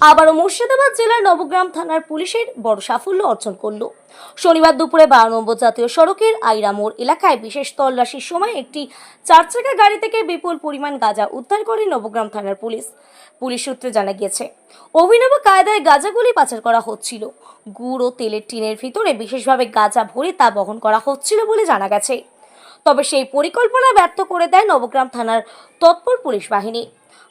আবারও মুর্শিদাবাদ জেলার নবগ্রাম থানার পুলিশের বড় সাফল্য অর্জন করল। শনিবার দুপুরে বারো নম্বর জাতীয় সড়কের আইরা মোড় এলাকায় বিশেষ তল্লাশির সময় একটি চার চাকা গাড়ি থেকে বিপুল পরিমাণ গাঁজা উদ্ধার করে নবগ্রাম থানার পুলিশ। পুলিশ সূত্রে জানা গিয়েছে, অভিনব কায়দায় গাঁজাগুলি পাচার করা হচ্ছিল। গুড় ও তেলের টিনের ভিতরে বিশেষভাবে গাঁজা ভরে তা বহন করা হচ্ছিল বলে জানা গেছে। তবে সেই পরিকল্পনা ব্যর্থ করে দেয় নবগ্রাম থানার তৎপর পুলিশ বাহিনী।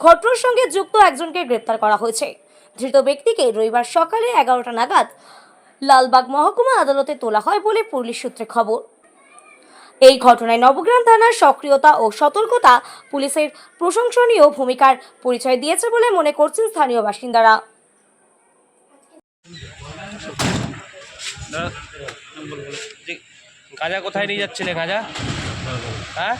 ঘটনার সঙ্গে যুক্ত একজনকে গ্রেপ্তার করা হয়েছে। ধৃত ব্যক্তিকে রবিবার সকালে এগারোটা নাগাদ লালবাগ মহকুমা আদালতে তোলা হয় বলে পুলিশ সূত্রে খবর। এই ঘটনায় নবগ্রাম থানার সক্রিয়তা ও সতর্কতা পুলিশের প্রশংসনীয় ভূমিকার পরিচয় দিয়েছে বলে মনে করছেন স্থানীয় বাসিন্দারা। দাদা, গাঁজা কোথায় নিয়ে যাচ্ছিলে গাঁজা? হ্যাঁ?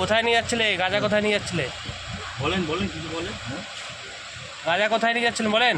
কোথায় নিয়ে যাচ্ছিলে? গাঁজা কোথায় নিয়ে যাচ্ছিলে? বলেন বলেন কিছু বলেন। হ্যাঁ গাঁজা কোথায় নিয়ে যাচ্ছেন বলেন?